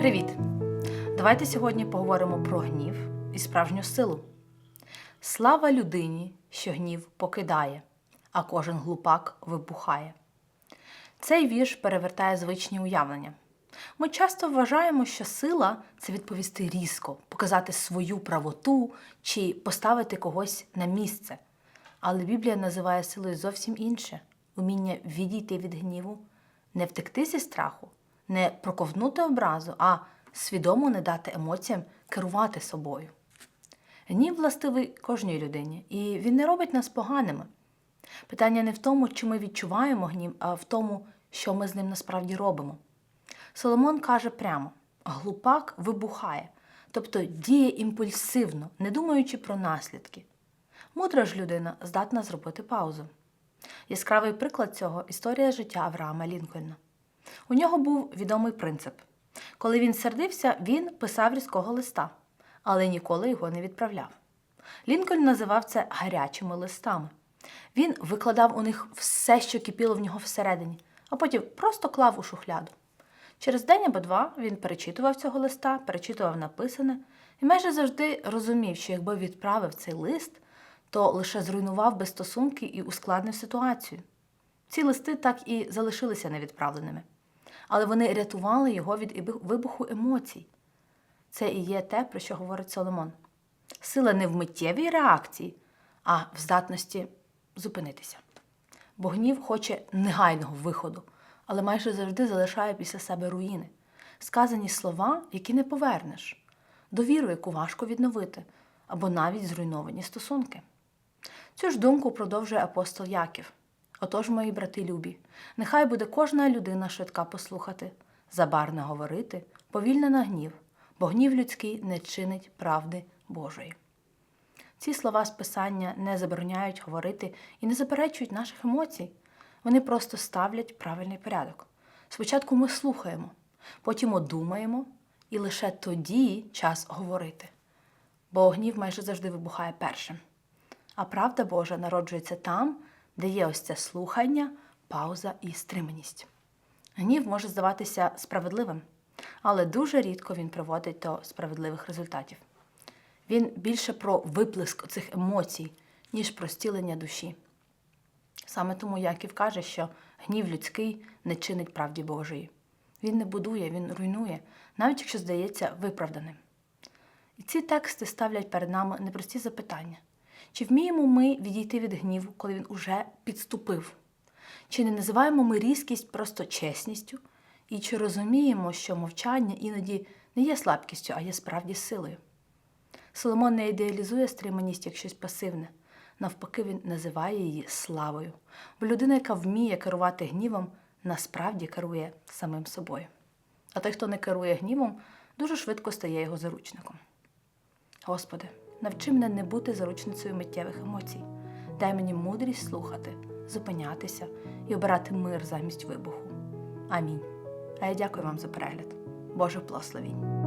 Привіт! Давайте сьогодні поговоримо про гнів і справжню силу. Слава людині, що гнів покидає, а кожен глупак вибухає. Цей вірш перевертає звичні уявлення. Ми часто вважаємо, що сила це відповісти різко, показати свою правоту чи поставити когось на місце. Але Біблія називає силою зовсім інше уміння відійти від гніву, не втекти зі страху, не проковнути образу, а свідомо не дати емоціям керувати собою. Гнів властивий кожній людині, і він не робить нас поганими. Питання не в тому, чи ми відчуваємо гнів, а в тому, що ми з ним насправді робимо. Соломон каже прямо: глупак вибухає, тобто діє імпульсивно, не думаючи про наслідки. Мудра ж людина здатна зробити паузу. Яскравий приклад цього історія життя Авраама Лінкольна. У нього був відомий принцип. Коли він сердився, він писав різкого листа, але ніколи його не відправляв. Лінкольн називав це гарячими листами. Він викладав у них все, що кипіло в нього всередині, а потім просто клав у шухляду. Через день або два він перечитував цього листа, перечитував написане і майже завжди розумів, що якби відправив цей лист, то лише зруйнував би стосунки і ускладнив ситуацію. Ці листи так і залишилися невідправленими, але вони рятували його від вибуху емоцій. Це і є те, про що говорить Соломон. Сила не в миттєвій реакції, а в здатності зупинитися. Бо гнів хоче негайного виходу, але майже завжди залишає після себе руїни, сказані слова, які не повернеш, довіру, яку важко відновити, або навіть зруйновані стосунки. Цю ж думку продовжує апостол Яків. Отож, мої брати любі, нехай буде кожна людина швидка послухати, забарно говорити, повільно на гнів, бо гнів людський не чинить правди Божої. Ці слова з Писання не забороняють говорити і не заперечують наших емоцій. Вони просто ставлять правильний порядок. Спочатку ми слухаємо, потім одумаємо, і лише тоді час говорити. Бо гнів майже завжди вибухає першим. А правда Божа народжується там, де є ось це слухання, пауза і стриманість. Гнів може здаватися справедливим, але дуже рідко він приводить до справедливих результатів. Він більше про виплеск цих емоцій, ніж про стілення душі. Саме тому Яків каже, що гнів людський не чинить правді Божої. Він не будує, він руйнує, навіть якщо здається виправданим. І ці тексти ставлять перед нами непрості запитання. Чи вміємо ми відійти від гніву, коли він уже підступив? Чи не називаємо ми різкість просто чесністю? І чи розуміємо, що мовчання іноді не є слабкістю, а є справді силою? Соломон не ідеалізує стриманість як щось пасивне. Навпаки, він називає її славою. Бо людина, яка вміє керувати гнівом, насправді керує самим собою. А той, хто не керує гнівом, дуже швидко стає його заручником. Господи, навчи мене не бути заручницею миттєвих емоцій. Дай мені мудрість слухати, зупинятися і обирати мир замість вибуху. Амінь. А я дякую вам за перегляд. Боже благословінь!